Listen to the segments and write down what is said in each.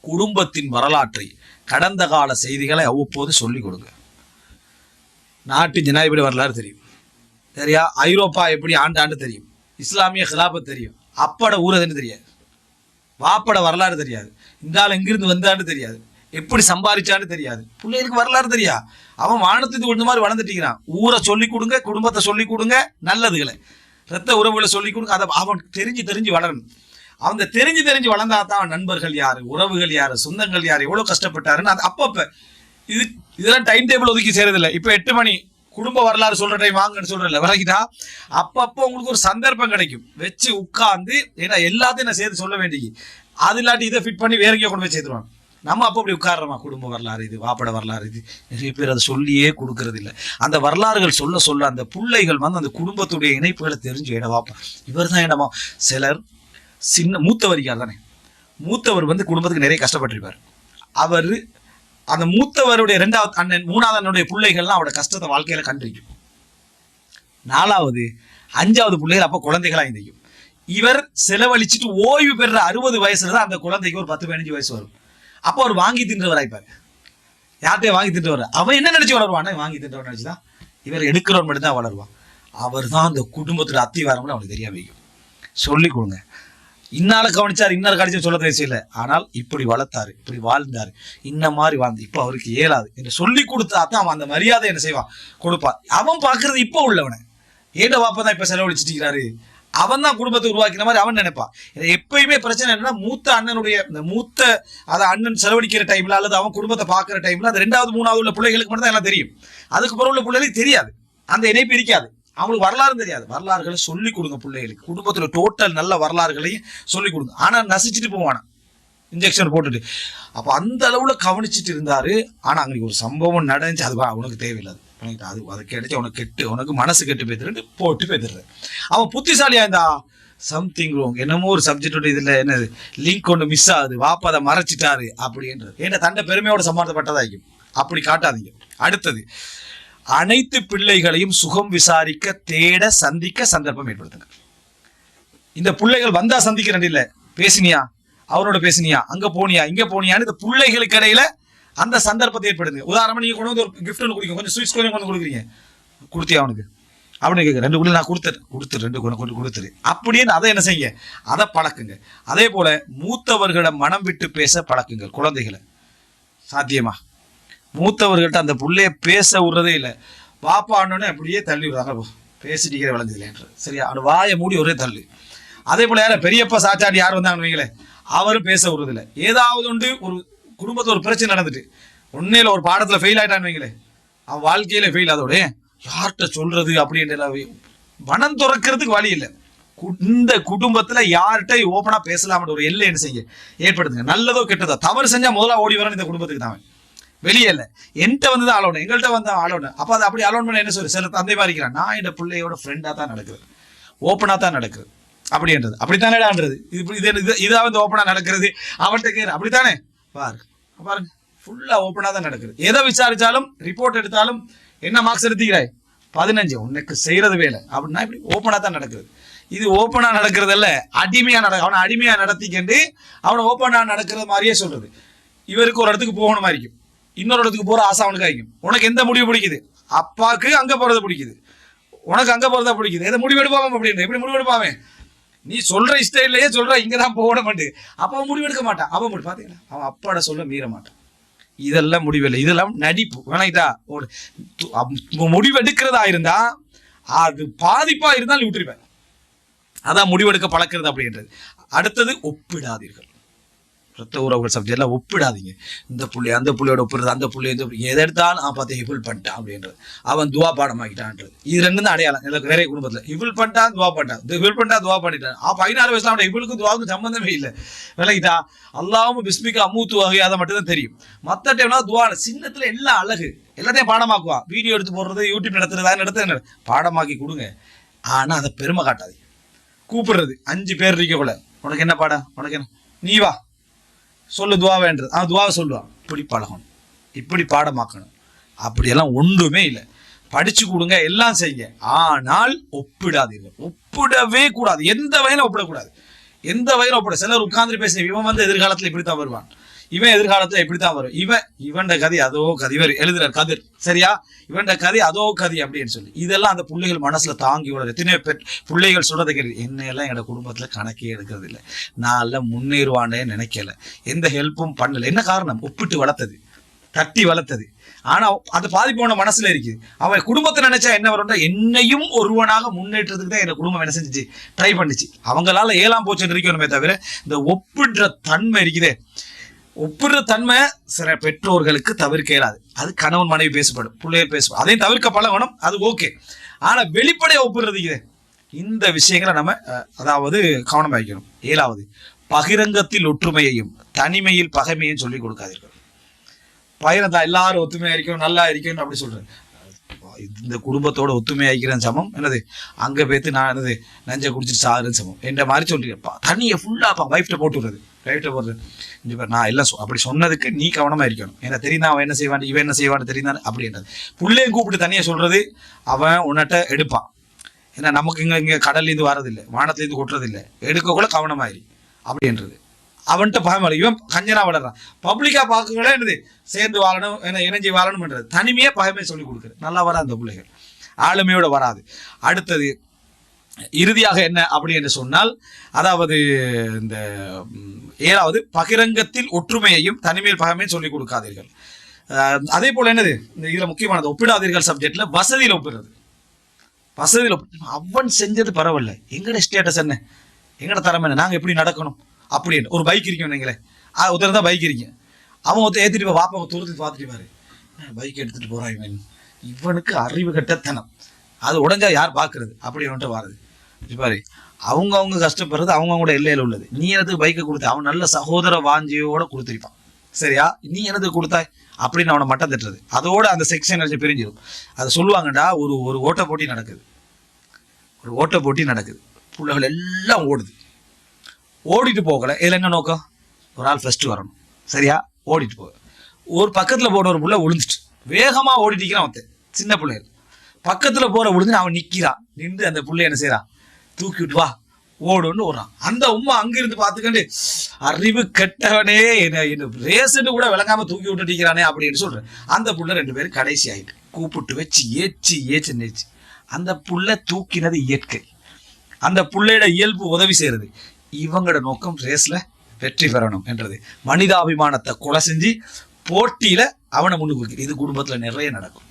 குடும்பத்தின் வரலாற்றை கடந்த கால செய்திகளை அவ்வப்போது சொல்லிக் கொடுங்க. நாட்டு ஜனாதிபதி வரலாறு தெரியும். சரியா? ஐரோப்பா எப்படி ஆண்டாண்டு தெரியும். இஸ்லாமிய கிலாபத் தெரியும். அப்பட ஊரதுன்னு தெரியாது. வாப்பட வரலாறு தெரியாது. இந்த ஆள் எங்கிருந்து வந்தான்னு தெரியாது. எப்படி சம்பாதிச்சான்னு தெரியாது. பிள்ளைகளுக்கு வரலாறு தெரியா? அவன் வானத்துக்கு கொண்டு மாதிரி வளர்ந்துட்டீங்கிறான் ஊரை சொல்லி கொடுங்க குடும்பத்தை சொல்லி கொடுங்க நல்லதுகளை. ரத்த உறவுகளை சொல்லி கொடுங்க. அதை அவன் தெரிஞ்சு தெரிஞ்சு வளரணும். அவங்க தெரிஞ்சு தெரிஞ்சு வளர்ந்தா தான் நண்பர்கள் யாரு உறவுகள் யாரு சொந்தங்கள் யாரு எவ்வளவு கஷ்டப்பட்டாருன்னு அது அப்பப்ப இது இதெல்லாம் டைம் டேபிள் ஒதுக்கி செய்யறதில்ல. இப்போ எட்டு மணி குடும்ப வரலாறு சொல்ற டைம் வாங்கன்னு சொல்றல விலகிட்டா? அப்பப்போ உங்களுக்கு ஒரு சந்தர்ப்பம் கிடைக்கும். வச்சு உட்காந்து ஏன்னா எல்லாத்தையும் நான் சேர்த்து சொல்ல வேண்டிய அது இல்லாட்டி இதை ஃபிட் பண்ணி வேற எங்கேயோ கொண்டு போய் சேர்த்துருவாங்க. நம்ம அப்போ அப்படி உட்கார்றோமா? குடும்ப வரலாறு இது வாப்பட வரலாறு இது. நிறைய பேர் அதை சொல்லியே கொடுக்கறது இல்லை அந்த வரலாறுகள் சொல்ல சொல்ல அந்த பிள்ளைகள் வந்து அந்த குடும்பத்துடைய இணைப்புகளை தெரிஞ்சு என்ன வாப்பா இவர் தான் என்னமா? சிலர் சின்ன மூத்தவர் யார் தானே? மூத்தவர் வந்து குடும்பத்துக்கு நிறைய கஷ்டப்பட்டிருப்பார். அவர் அந்த மூத்தவருடைய ரெண்டாவது அண்ணன் மூணாவது அண்ணனுடைய பிள்ளைகள்லாம் அவரோட கஷ்டத்தை வாழ்க்கையில கண்டிருக்கும் நாலாவது அஞ்சாவது பிள்ளைகள் அப்போ குழந்தைகளா இருந்திருக்கும் இவர் செலவழிச்சிட்டு ஓய்வு பெறுற அறுபது வயசுல தான் அந்த குழந்தைக்கு ஒரு பத்து பதினஞ்சு வயசு வரும். அப்போ அவர் வாங்கி தின்றவராய்ப்பார் யார்கிட்டயும் வாங்கி தின்றவர்? அவன் என்ன நினைச்சு வளருவான்? வாங்கி தின்றவர் நினைச்சுதான் இவர் எடுக்கிறவன் மட்டும்தான் வளருவான். அவர் தான் அந்த குடும்பத்தோட அத்திவாரம்னு அவனுக்கு தெரியாம வைக்கும் சொல்லிக் கொடுங்க. இன்னால கவனிச்சார் இன்னார் கடிச்சு சொல்ல தேவையில்லை. ஆனால் இப்படி வளர்த்தாரு இப்படி வாழ்ந்தாரு. இன்ன மாதிரி வாழ்ந்து இப்போ அவருக்கு இயலாது என்று சொல்லி கொடுத்தா தான் அவன் அந்த மரியாதை என்ன செய்வான்? கொடுப்பான். அவன் பார்க்கறது இப்போ உள்ளவனை. ஏண்ட வாப்பா தான் இப்போ செலவழிச்சிட்டு அவன் தான் குடும்பத்தை உருவாக்கின மாதிரி அவன் நினைப்பான். எப்பயுமே பிரச்சனை என்னன்னா மூத்த அண்ணனுடைய இந்த மூத்த அதை அண்ணன் செலவழிக்கிற டைம்ல அல்லது அவன் குடும்பத்தை பார்க்குற டைம்ல அந்த ரெண்டாவது மூணாவது உள்ள பிள்ளைகளுக்கு மட்டும் தான் எல்லாம் தெரியும். அதுக்கு பிறகு உள்ள பிள்ளைகளுக்கு தெரியாது. அந்த இணைப்பு இருக்காது. அவங்களுக்கு வரலாறு தெரியாது. வரலாறுகளை சொல்லிக் கொடுங்க பிள்ளைகளுக்கு. குடும்பத்தில் டோட்டல் நல்ல வரலாறுகளையும் சொல்லிக் கொடுங்க. ஆனால் நசிச்சுட்டு போவானா? இன்ஜெக்ஷன் போட்டுட்டு. அப்போ அந்த அளவில் கவனிச்சிட்டு இருந்தார். ஆனால் அன்னைக்கு ஒரு சம்பவம் நடந்துச்சு. அது அவனுக்கு உனக்கு தேவையில்லை அது அது கிடைச்சி உனக்கு கெட்டு உனக்கு மனசு கெட்டு போய்த்துட்டு போட்டு போய்த்துறது அவன் புத்திசாலியாக இருந்தா சம்திங் ரோங் என்னமோ ஒரு சப்ஜெக்டோட இதில் என்னது லிங்க் ஒன்று மிஸ் ஆகுது. வாப்பா அதை மறைச்சிட்டாரு அப்படின்றது. ஏன்னா தண்டை பெருமையோட சம்பந்தப்பட்டதாகும் அப்படி காட்டாதீங்க. அடுத்தது அனைத்து பிள்ளைகளையும் சுகம் விசாரிக்க தேட சந்திக்க சந்தர்ப்பம் ஏற்படுத்துங்க. இந்த பிள்ளைகள் வந்தா சந்திக்கிறேன் இல்லை. பேசினியா? அவரோட பேசினியா? அங்க போனியா? இங்க போனியான்னு இந்த பிள்ளைகளுக்கு இடையில அந்த சந்தர்ப்பத்தை ஏற்படுது உதாரணமா நீங்க கொண்டு வந்து ஒரு கிஃப்ட் ஒன்று குடிக்கும் கொஞ்சம் ஸ்வீட்ஸ் கொஞ்சம் கொண்டு கொடுக்குறீங்க. கொடுத்தியா அவனுக்கு? அப்படின்னு கேட்க ரெண்டு குள்ள நான் கொடுத்துரு கொடுத்துரு ரெண்டு கொண்டு கொண்டு கொடுத்துரு. அப்படின்னு அதை என்ன செய்யுங்க? அதை பழக்குங்க. அதே போல மூத்தவர்களை மனம் விட்டு பேச பழக்குங்க குழந்தைகளை. சாத்தியமா? மூத்தவர்கள்ட்ட அந்த புள்ளைய பேச விடுறதே இல்லை. பாப்பான்னொடனே அப்படியே தள்ளி விடுறாங்க. போ, பேசிட்டீங்கிற விளங்குதுலேன்றது சரியா? அவன் வாயை மூடி ஒரே தள்ளு. அதே போல் யார பெரியப்பா சாச்சாடி யார் வந்தாங்கன்னு வைங்களேன் அவரும் பேச விடுறதில்ல ஏதாவது உண்டு ஒரு குடும்பத்தில் ஒரு பிரச்சனை நடந்துட்டு உண்மையில் ஒரு பாடத்தில் ஃபெயில் ஆகிட்டான்னு வைங்களேன் அவன் வாழ்க்கையில ஃபெயில் அதோட யார்கிட்ட சொல்றது அப்படின்ற மனம் துறக்கிறதுக்கு வழி இல்லை. இந்த குடும்பத்துல யார்கிட்ட ஓப்பனா பேசலாம்ன்ற ஒரு எல்லை என்ன செய்ய ஏற்படுத்துங்க. நல்லதோ கெட்டதோ தவறு செஞ்சா முதல்ல ஓடி வரணும் இந்த குடும்பத்துக்கு தான் வெளியே இல்லை என்கிட்ட வந்து தான் எங்கள்கிட்ட வந்து ஆளோணும் அப்போ அதை அப்படி அலோன் பண்ண என்ன சொல்லு? சில தந்தை இருக்கிறான். நான் என் பிள்ளையோட ஃப்ரெண்டாக தான் நடக்குது. ஓப்பனாக தான் நடக்குது. அப்படின்றது. அப்படித்தானேடான்றது இது இப்படி இது இது- இதாக வந்து ஓப்பனாக நடக்கிறது? அவன்கிட்ட கேட்குற அப்படித்தானே? பாருங்க. பாருங்க ஃபுல்லாக ஓப்பனாக தான் நடக்குது. எதை விசாரித்தாலும் ரிப்போர்ட் எடுத்தாலும் என்ன மார்க்ஸ் எடுத்துக்கிறாய்? பதினஞ்சு. உனக்கு செய்கிறது வேலை. அப்படின்னா இப்படி ஓப்பனாக தான் நடக்குது. இது ஓப்பனாக நடக்கிறதல்ல. அடிமையாக நட அவனை அடிமையாக நடத்திக்கிண்டு அவனை ஓப்பனாக நடக்கிறது மாதிரியே சொல்கிறது இவருக்கு ஒரு இடத்துக்கு போகணும் மாதிரி இருக்கும் இன்னொரு இடத்துக்கு போகிற ஆசை அவனுக்கு ஆகிக்கும். உனக்கு எந்த முடிவு பிடிக்குது? அப்பாவுக்கு அங்கே போகிறது பிடிக்குது. உனக்கு அங்கே போகிறதா பிடிக்குது. எதை முடிவு எடுப்பாம அப்படின்னு? எப்படி முடிவெடுப்பாமே நீ சொல்ற இஷ்டம் இல்லையே சொல்கிற இங்க தான் போக மாட்டேன் அப்போ அவன் முடிவு எடுக்க மாட்டான். அவன் முடி பார்த்தீங்களா அவன் அப்பாட சொல்ல மீற மாட்டான். இதெல்லாம் முடிவில்லை இதெல்லாம் நடிப்பு. வேணாயிட்டா முடிவெடுக்கிறதா து- அம்- முடிவு இருந்தா அது பாதிப்பா இருந்தாலும் விட்டுருப்பேன் அதான் முடிவெடுக்க பழக்கிறது அப்படின்றது. அடுத்தது ஒப்பிடாதீர்கள். ரத்த உறவுகள் சப்ஜெக்ட் எல்லாம் ஒப்பிடாதீங்க. இந்த புள்ளி அந்த புள்ளியோட ஒப்பிடுறது அந்த புள்ளி இந்த புள்ளி எதை எடுத்தாலும் ஆ பார்த்து இவள் பண்ணிட்டான் அப்படின்றது. அவன் துவா பாடமாக்கிட்டான்றது. இது ரெண்டு தான் அடையாளம். எனக்கு நிறைய குடும்பத்தில். இவள் பண்ணிட்டான் துவா பண்ணிட்டான். இந்த இவள் பண்ணிட்டா துவா பண்ணிட்டான். ஆ பதினாறு வயசுல அவன் இவளுக்கும் துவாவுக்கும் சம்பந்தமே இல்லை. விலகிட்டா அல்லாவும் பிஸ்மிக்கு அமூத்து வகை அதை மட்டும் தான் தெரியும். மற்ற டைம்லாம் துவா சின்னத்தில் எல்லாம் அழகு. எல்லாத்தையும் பாடமாக்குவான் வீடியோ எடுத்து போடுறது யூடியூப் நடத்துறது அதை நடத்துறது பாடமாக்கி கொடுங்க. ஆனால் அதை பெருமை காட்டாது கூப்பிடுறது. அஞ்சு பேர் இருக்கக்குள்ள. உனக்கு என்ன பாடம்? உனக்கு என்ன? நீ வா. சொல்லு துவாவேன்றது அவன் துவாவை சொல்லுவான் இப்படி பழகணும். இப்படி பாடமாக்கணும். அப்படியெல்லாம் ஒன்றுமே இல்லை. படிச்சு கொடுங்க எல்லாம் செய்யுங்க. ஆனால் ஒப்பிடாதீர்கள். ஒப்பிடவே கூடாது. எந்த வகையிலும் ஒப்பிடக்கூடாது. எந்த வகையிலும் ஒப்பிட சிலர் உட்கார்ந்து பேச இவன் வந்து எதிர்காலத்தில் இப்படித்தான் வருவான். இவன் எதிர்காலத்துல இப்படித்தான் வரும்? இவன் இவன்ட கதை அதோ கதி. இவர் எழுதுறார் கதிர். சரியா? இவன்ட கதை அதோ கதி அப்படின்னு சொல்லி. இதெல்லாம் அந்த பிள்ளைகள் மனசுல தாங்கி விடுறது. எத்தனையோ பெற் பிள்ளைகள் சொல்றதை கேள்வி என்னையெல்லாம் என்னோட குடும்பத்துல கணக்கே எடுக்கிறது இல்லை. நான் எல்லாம் முன்னேறுவானே நினைக்கல. எந்த ஹெல்ப்பும் பண்ணல. என்ன காரணம்? ஒப்பிட்டு வளர்த்தது. தட்டி வளர்த்தது. ஆனா அது பாதிப்போன மனசுல இருக்குது. அவன் குடும்பத்தை நினைச்சா என்ன வரும்னா என்னையும் ஒருவனாக முன்னேற்றத்துக்கு தான் என் குடும்பம் என்ன செஞ்சுச்சு? ட்ரை பண்ணிச்சு. அவங்களால ஏழாம் போச்சுன்னு இருக்கணுமே தவிர இந்த ஒப்பிடுற தன்மை இருக்குதே. ஒப்பிடுற தன்மை சில பெற்றோர்களுக்கு தவிர்க்க இயலாது அது கணவன் மனைவி பேசப்படும் பிள்ளையர் பேசப்படும் அதையும் தவிர்க்க பழகணும் அது ஓகே. ஆனா வெளிப்படையா ஒப்புறது இது. இந்த விஷயங்களை நம்ம அதாவது கவனம் வைக்கணும். ஏழாவது பகிரங்கத்தில் ஒற்றுமையையும் தனிமையில் பகைமையும் சொல்லிக் கொடுக்காதீர்கள். பகிரந்தா எல்லாரும் ஒத்துமையா இருக்கணும் நல்லா இருக்கணும் அப்படி சொல்றேன். இந்த குடும்பத்தோட ஒத்துமை இருக்கிறேன் சமம். என்னது? அங்கே பேத்து நான் என்னது? நஞ்சை குடிச்சிட்டு சாகுறேன் சமம். என்ற மாதிரி சொல்லிருப்பா தண்ணியை ஃபுல்லாப்பா வைஃப்ட போட்டு விடுறது. வைஃப்ட போடுறது. இப்போ நான் எல்லாம் சொ- அப்படி சொன்னதுக்கு நீ கவனமாக இருக்கணும். ஏன்னா தெரியுதா அவன் என்ன செய்வான் இவன் என்ன செய்வான்னு தெரியுதானே அப்படின்றது பிள்ளையும் கூப்பிட்டு தனியாக சொல்கிறது அவன் உன்னிட்ட எடுப்பான். ஏன்னா நமக்கு இங்கே இங்கே கடல்லேருந்து வரதில்லை வானத்துலேருந்து கொட்டுறது இல்லை எடுக்கக்குள்ள கவனமாயிரு அப்படின்றது. அவன்கிட்ட பயம் இவன் கஞ்சனா வளர்றான். பப்ளிக்கா பார்க்கல என்னது? சேர்ந்து வாழணும் என்ன இணைஞ்சி வாழணும்ன்றது. தனிமையே பகமே சொல்லி கொடுக்குறது நல்லா வராது அந்த பிள்ளைகள். ஆளுமையோட வராது. அடுத்தது இறுதியாக என்ன அப்படி என்று சொன்னால் அதாவது இந்த ஏழாவது பகிரங்கத்தில் ஒற்றுமையையும் தனிமையில் பகமையும் சொல்லிக் கொடுக்காதீர்கள். அதே போல் என்னது? இந்த இதில் முக்கியமானது ஒப்பிடாதீர்கள் சப்ஜெக்டில் வசதியில் ஒப்பிடுறது. வசதியில் அவன் செஞ்சது பரவாயில்ல. எங்கட ஸ்டேட்டஸ் என்ன? எங்கட தரம் என்ன? நாங்கள் எப்படி நடக்கணும்? அப்படின்னு. ஒரு பைக் இருக்கும் நீங்களே ஒருத்தர் தான் பைக் இருக்கீங்க அவன் ஒருத்தர் ஏற்றிட்டு போய் அவன் தூரத்து பார்த்துட்டு பாரு. பைக் எடுத்துகிட்டு போகிறான் இவன். இவனுக்கு அறிவு கட்டத்தனம் அது உடஞ்சா யார் பார்க்குறது? அப்படி வந்துட்டு வாருது. பாரு. அவங்க அவங்க கஷ்டப்படுறது அவங்கவுங்களோட எல்லையில் உள்ளது. நீ எனக்கு பைக்கை கொடுத்த அவன் நல்ல சகோதர வாஞ்சியோட கொடுத்துருப்பான். சரியா? நீ எனக்கு கொடுத்தாய் அப்படின்னு அவனை மட்டம் தட்டுறது. அதோட அந்த செக்ஷன் எனர்ஜி பிரிஞ்சிடும் அதை சொல்லுவாங்கடா ஒரு ஒரு ஓட்ட போட்டி நடக்குது. ஒரு ஓட்ட போட்டி நடக்குது. பிள்ளைகள் எல்லாம் ஓடுது. ஓடிட்டு போகல. இதில் என்ன நோக்கம்? ஒரு ஆள் ஃபர்ஸ்ட் வரணும். சரியா? ஓடிட்டு போக. ஒரு பக்கத்தில் போன ஒரு பிள்ளை விழுந்துட்டு வேகமாக ஓடிட்டிக்கிறான் இருக்கிறான் அவன். சின்ன பிள்ளைகள். பக்கத்தில் போகிற விழுந்து அவன் நிற்கிறான் நின்று அந்த பிள்ளை என்ன செய்கிறான் தூக்கி விட்டு வா. ஓடுன்னு ஓடுறான். அந்த உமா அங்கிருந்து இருந்து அறிவு கெட்டவனே என்ன என்ன ரேசுன்னு கூட விளங்காம தூக்கி விட்டுட்டிக்கிறானே அப்படின்னு சொல்கிறேன் அந்த புள்ள ரெண்டு பேரும் கடைசி ஆயிட்டு. கூப்பிட்டு வச்சு ஏச்சு ஏச்சு நேச்சு அந்த புள்ள தூக்கினது இயற்கை. அந்த புள்ளையோட இயல்பு உதவி செய்கிறது இவங்களோட நோக்கம் ரேஸ்ல வெற்றி பெறணும் என்றது. மனிதாபிமானத்தை கொலை செஞ்சு போட்டியில அவனை முன்னுக்கு இது குடும்பத்துல நிறைய நடக்கும்.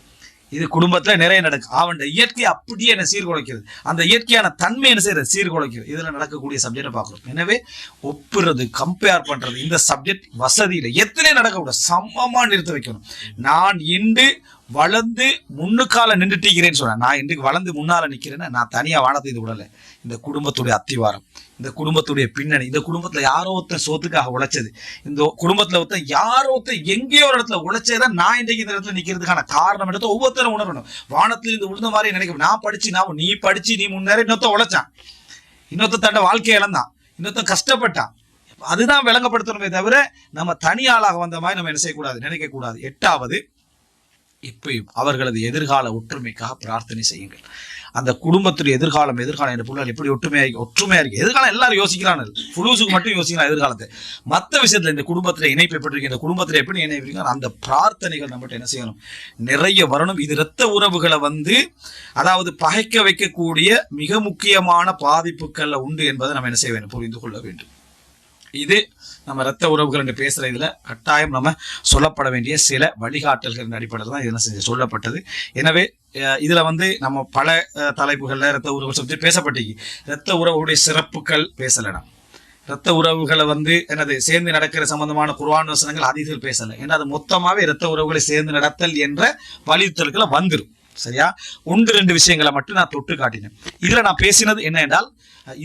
இது குடும்பத்துல நிறைய நடக்கும். அவன் இயற்கையை அப்படியே என்ன சீர்குலைக்கிறது அந்த இயற்கையான தன்மை என்ன செய்யறது சீர்குலைக்கிறது இதுல நடக்கக்கூடிய சப்ஜெக்டை பார்க்குறோம். எனவே ஒப்புறது கம்பேர் பண்றது இந்த சப்ஜெக்ட் வசதியில எத்தனை நடக்கக்கூடாது. சமமா நிறுத்த வைக்கணும். நான் இன்று வளர்ந்து முன்னுக்கால நின்றுட்டீங்கிறேன்னு சொன்னேன் நான் இன்றைக்கு வளர்ந்து முன்னால நிக்கிறேன்னா நான் தனியா வானத்தை இது விடல. இந்த குடும்பத்துடைய அத்திவாரம் இந்த குடும்பத்துடைய பின்னணி இந்த குடும்பத்துல யாரோ ஒருத்தன் சோத்துக்காக உழைச்சது இந்த குடும்பத்துல ஒருத்தன் யாரோ ஒருத்தன் எங்கேயோ ஒரு இடத்துல உழைச்சதான் நான் இன்றைக்கு இந்த இடத்துல நிக்கிறதுக்கான காரணம் எடுத்து ஒவ்வொருத்தரும் உணரணும். வானத்துல இருந்து விழுந்த மாதிரி நினைக்கணும் நான் படிச்சு நான் நீ படிச்சு நீ முன்னேற இன்னொருத்த உழைச்சான். இன்னொருத்த தன்னோட வாழ்க்கையை இழந்தான். இன்னொருத்தன் கஷ்டப்பட்டான். அதுதான் விளங்கப்படுத்தணுமே தவிர நம்ம தனி ஆளாக வந்த மாதிரி நம்ம என்ன செய்யக்கூடாது? நினைக்கக்கூடாது. எட்டாவது இப்பையும் அவர்களது எதிர்கால ஒற்றுமைக்காக பிரார்த்தனை செய்யுங்கள். அந்த குடும்பத்துடைய எதிர்காலம் எதிர்காலம் என்ற பிள்ளைகள் எப்படி ஒற்றுமையாக இருக்கு? ஒற்றுமையா இருக்கு. எதிர்காலம் எல்லாரும் யோசிக்கிறாங்க. புலூசுக்கு மட்டும் யோசிக்கலாம் எதிர்காலத்தை. மற்ற விஷயத்துல இந்த குடும்பத்துல இணைப்பு எப்படி இருக்கு இந்த குடும்பத்துல எப்படி இணைப்பீங்க அந்த பிரார்த்தனைகள் நம்மகிட்ட என்ன செய்யணும்? நிறைய வரணும். இது இரத்த உறவுகளை வந்து அதாவது பகைக்க வைக்கக்கூடிய மிக முக்கியமான பாதிப்புகள்ல உண்டு என்பதை நம்ம என்ன செய்ய வேண்டும்? புரிந்து கொள்ள வேண்டும். இது நம்ம ரத்த உறவுகள் என்று பேசுகிற இதில் கட்டாயம் நம்ம சொல்லப்பட வேண்டிய சில வழிகாட்டல்களின் அடிப்படையில் தான் இது என்ன செஞ்சு சொல்லப்பட்டது. எனவே இதில் வந்து நம்ம பல தலைப்புகளில் ரத்த இரத்த உறவு சப்ஜெக்ட் பேசப்பட்டிருக்கு. இரத்த உறவுடைய சிறப்புகள் பேசலாம் இரத்த உறவுகளை வந்து என்னது சேர்ந்து நடக்கிற சம்பந்தமான குர்வான் வசனங்கள் அதிகள் பேசலை. ஏன்னா அது மொத்தமாகவே இரத்த உறவுகளை சேர்ந்து நடத்தல் என்ற வலியுறுத்தல்களை வந்துடும் சரியா? ஒன்று ரெண்டு விஷயங்களை மட்டும் நான் தொட்டு காட்டினேன். இதில் நான் பேசினது என்ன என்றால்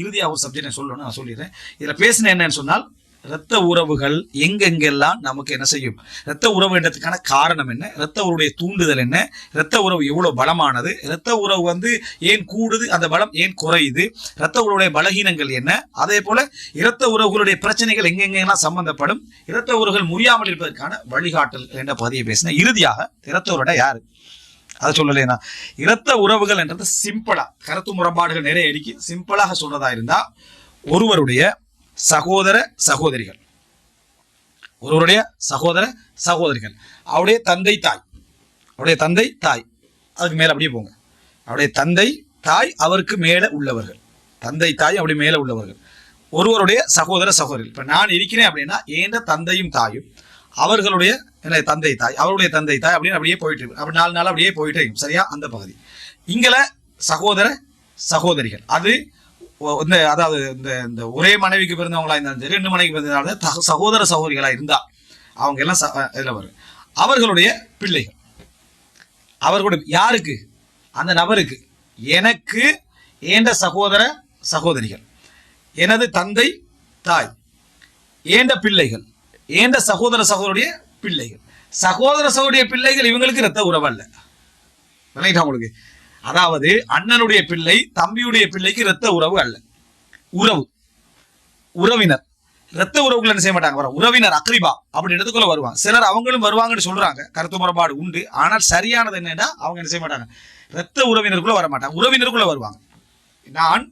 இறுதியாக ஒரு சப்ஜெக்ட் நான் சொல்லணும்னு நான் சொல்லிடுறேன். இதில் பேசினேன் என்னன்னு சொன்னால் இரத்த உறவுகள் எங்கெங்கெல்லாம் நமக்கு என்ன செய்யும்? இரத்த உறவு என்றதுக்கான காரணம் என்ன? இரத்த உறவுடைய தூண்டுதல் என்ன? இரத்த உறவு எவ்வளோ பலமானது? இரத்த உறவு வந்து ஏன் கூடுது? அந்த பலம் ஏன் குறையுது? இரத்த உறவுடைய பலகீனங்கள் என்ன? அதே போல இரத்த உறவுகளுடைய பிரச்சனைகள் எங்கெங்கெல்லாம் சம்பந்தப்படும்? இரத்த உறவுகள் முறியாமல் இருப்பதற்கான வழிகாட்டல் என்ற பகுதியை பேசினேன் இறுதியாக இரத்த உறவுட யாரு? அதை சொல்லலைனா இரத்த உறவுகள் என்றது சிம்பிளா கருத்து முரண்பாடுகள் நிறைய இருக்கு. சிம்பிளாக சொல்றதா இருந்தா ஒருவருடைய சகோதர சகோதரிகள். ஒருவருடைய சகோதர சகோதரிகள். அவருடைய தந்தை தாய். அவருடைய தந்தை தாய். அதுக்கு மேலே அப்படியே போங்க. அவருடைய தந்தை தாய் அவருக்கு மேலே உள்ளவர்கள். தந்தை தாய் அப்படி மேலே உள்ளவர்கள். ஒருவருடைய சகோதர சகோதரிகள். இப்போ நான் இருக்கிறேன் அப்படின்னா ஏண்ட தந்தையும் தாயும் அவர்களுடைய என்ன தந்தை தாய் அவருடைய தந்தை தாய் அப்படின்னு அப்படியே போயிட்டு இருக்கு. அப்படி நாலு நாள் அப்படியே போயிட்டு இருக்கும் சரியா? அந்த பகுதி. இங்கே சகோதர சகோதரிகள். அது இந்த அதாவது இந்த இந்த ஒரே மனைவிக்கு பிறந்தவங்களா இருந்தாலும் சரி ரெண்டு மனைவிக்கு பிறந்தவங்களா தக- சகோதர சகோதரிகளா இருந்தா அவங்க எல்லாம் ச- வரும் அவர்களுடைய பிள்ளைகள். அவர்களுடைய யாருக்கு? அந்த நபருக்கு. எனக்கு ஏண்ட சகோதர சகோதரிகள். எனது தந்தை தாய். ஏண்ட பிள்ளைகள்? ஏண்ட சகோதர சகோதரிய பிள்ளைகள். சகோதர சகோதரிய பிள்ளைகள் இவங்களுக்கு ரத்த உறவு அல்ல. உங்களுக்கு? அதாவது அண்ணனுடைய பிள்ளை தம்பியுடைய பிள்ளைக்கு இரத்த உறவு அல்ல. உறவு. உறவினர். இரத்த உறவுகள் என்ன செய்ய மாட்டாங்க? வர உறவினர் அக்ரிபா அப்படி இடத்துக்குள்ள வருவாங்க. சிலர் அவங்களும் வருவாங்கன்னு சொல்றாங்க. கருத்து முறைப்பாடு உண்டு. ஆனால் சரியானது என்னன்னா அவங்க என்ன செய்ய மாட்டாங்க? இரத்த உறவினருக்குள்ள வர மாட்டாங்க உறவினருக்குள்ள வருவாங்க. நான்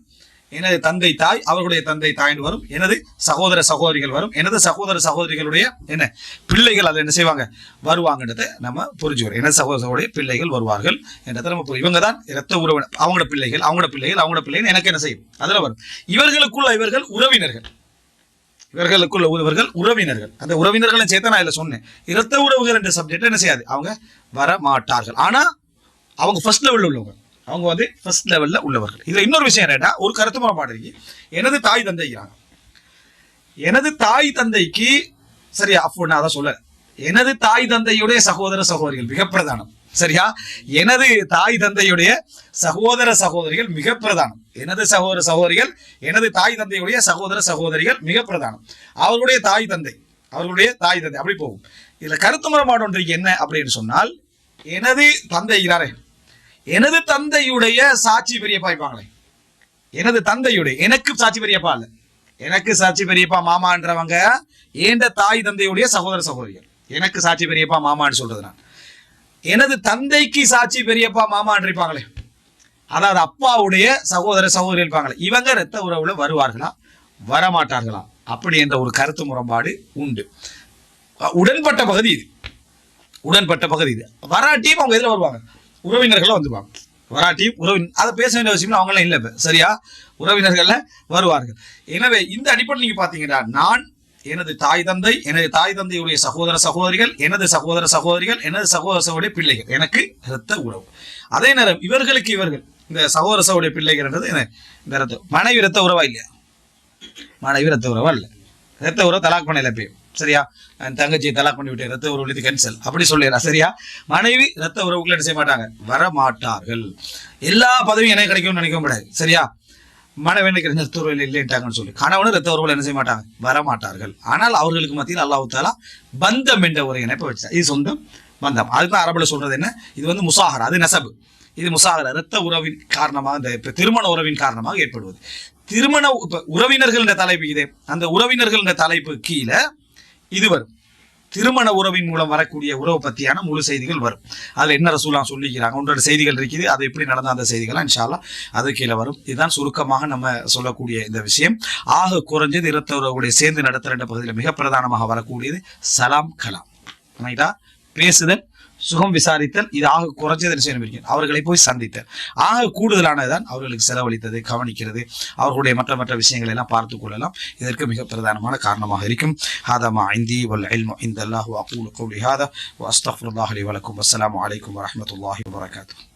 எனது தந்தை தாய் அவர்களுடைய தந்தை தாயின் வரும். எனது சகோதர சகோதரிகள் வரும். எனது சகோதர சகோதரிகளுடைய என்ன? பிள்ளைகள் அதை என்ன செய்வாங்க? வருவாங்கன்றதை நம்ம புரிஞ்சுக்கிறோம் எனது சகோதர சகோதரிய பிள்ளைகள் வருவார்கள் என்றதை நம்ம புரியும். இவங்க தான் இரத்த உறவினர். அவங்களோட பிள்ளைகள் அவங்களோட பிள்ளைகள் அவங்களோட பிள்ளைகள் எனக்கு என்ன செய்யும்? அதில் வரும். இவர்களுக்குள்ள இவர்கள் உறவினர்கள். இவர்களுக்குள்ள இவர்கள் உறவினர்கள். அந்த உறவினர்களை சேர்த்து நான் இதில் சொன்னேன். இரத்த உறவுகள் என்ற சப்ஜெக்ட் என்ன செய்யாது? அவங்க வர மாட்டார்கள் ஆனா அவங்க ஃபர்ஸ்ட் லெவலில் உள்ளவங்க. அவங்க வந்து ஃபர்ஸ்ட் லெவல்ல உள்ளவர்கள். இதுல இன்னொரு விஷயம் என்னன்னா ஒரு கருத்து முறைப்பாடு எனது தாய் தந்தைக்கிறாங்க எனது தாய் தந்தைக்கு சரியா அப்போ நான் அதான் சொல்ல எனது தாய் தந்தையுடைய சகோதர சகோதரிகள் மிக பிரதானம். சரியா? எனது தாய் தந்தையுடைய சகோதர சகோதரிகள் மிக பிரதானம். எனது சகோதர சகோதரிகள் எனது தாய் தந்தையுடைய சகோதர சகோதரிகள் மிக பிரதானம். அவர்களுடைய தாய் தந்தை அவர்களுடைய தாய் தந்தை அப்படி போகும். இதுல கருத்து முறைப்பாடு ஒன்று என்ன அப்படின்னு சொன்னால் எனது தந்தைகிறார்கள் எனது தந்தையுடைய சாட்சி பெரியப்பா இருப்பாங்களே எனது தந்தையுடைய எனக்கு சாட்சி பெரியப்பா இல்லை. எனக்கு சாட்சி பெரியப்பா மாமான்றவங்க ஏண்ட தாய் தந்தையுடைய சகோதர சகோதரிகள். எனக்கு சாட்சி பெரியப்பா மாமான்னு சொல்றது நான். எனது தந்தைக்கு சாட்சி பெரியப்பா மாமான்றிருப்பாங்களே அதாவது அப்பாவுடைய சகோதர சகோதரி இருப்பாங்களே. இவங்க ரத்த உறவுல வருவார்களா? வரமாட்டார்களா? அப்படி என்ற ஒரு கருத்து முரண்பாடு உண்டு. உடன்பட்ட பகுதி இது. உடன்பட்ட பகுதி இது. வராட்டியும் அவங்க எதில் வருவாங்க. உறவினர்கள்லாம் வந்துருவாங்க வராட்டி உறவின் அதை பேச வேண்டிய அவசியம் அவங்களாம் இல்லை இப்போ. சரியா? உறவினர்கள்ல வருவார்கள். எனவே இந்த அடிப்படையில் நீங்கள் பார்த்தீங்கன்னா நான் எனது தாய் தந்தை எனது தாய் தந்தையுடைய சகோதர சகோதரிகள் எனது சகோதர சகோதரிகள் எனது சகோதர சகோதரிய பிள்ளைகள். எனக்கு இரத்த உறவு. அதே நேரம் இவர்களுக்கு இவர்கள் இந்த சகோதர சகோதரிய பிள்ளைகள்ன்றது என்ன? இந்த இரத்த மனைவி இரத்த உறவா இல்லையா? மனைவி ரத்த உறவா இல்லை. ரத்த உறவு தலாக் பண்ண எப்பயும். சரியா? என் தங்கச்சியை தலாக் பண்ணி விட்டேன் ரத்த உறவு இது கேன்சல் அப்படி சொல்லிடலாம் சரியா? மனைவி ரத்த உறவுக்குள்ள என்ன செய்ய மாட்டாங்க? வர மாட்டார்கள் எல்லா பதவியும் எனக்கு கிடைக்கும்னு நினைக்க முடியாது சரியா? மனைவனுக்கு ரத்த உறவு இல்லைட்டாங்கன்னு சொல்லி. கணவனும் ரத்த உறவுகள் என்ன செய்ய மாட்டாங்க? வர மாட்டார்கள் ஆனால் அவர்களுக்கு மத்தியில் அல்லாஹு தாலா பந்தம் என்ற ஒரு இணைப்பை வச்சா இது சொந்தம் பந்தம். அதுதான் அரபில் சொல்றது என்ன? இது வந்து முசாகரா அது நெசபு இது முசாகரா இரத்த உறவின் காரணமாக இந்த திருமண உறவின் காரணமாக ஏற்படுவது. திருமண இப்போ உறவினர்கள் என்ற தலைப்பு இதே. அந்த உறவினர்கள் என்ற தலைப்பு கீழே இது வரும். திருமண உறவின் மூலம் வரக்கூடிய உறவு பற்றியான முழு செய்திகள் வரும். அதில் என்ன ரசூலாம் சொல்லிக்கிறாங்க? ஒன்றோட செய்திகள் இருக்குது. அது எப்படி நடந்த அந்த செய்திகள்லாம் இன்ஷால்லா அது கீழே வரும். இதுதான் சுருக்கமாக நம்ம சொல்லக்கூடிய இந்த விஷயம். ஆக குறைஞ்சது இரத்த உறவுடைய சேர்ந்து நடத்துகிற பகுதியில் மிக பிரதானமாக வரக்கூடியது சலாம் கலாம். ரைட்டா பேசுதல் சுகம் விசாரித்தல் இது ஆக குறைஞ்சதன் செய்யும் செய்யணும் அவர்களை போய் சந்தித்தல். ஆக கூடுதலானதுதான் அவர்களுக்கு செலவழித்தது கவனிக்கிறது. அவர்களுடைய மற்ற மற்ற விஷயங்களை எல்லாம் பார்த்து கொள்ளலாம். இதற்கு மிக பிரதானமான காரணமாக இருக்கும். ஹாதமா ஐந்தி வல் இல்மு இந்த அல்லாஹு அகூலு கௌலி ஹாதா. வஸ்தஃபுல்லாஹி வலக்கும் அஸ்லாம் அலைக்கும் வரமத்துல்லாஹி வரகாத்தூ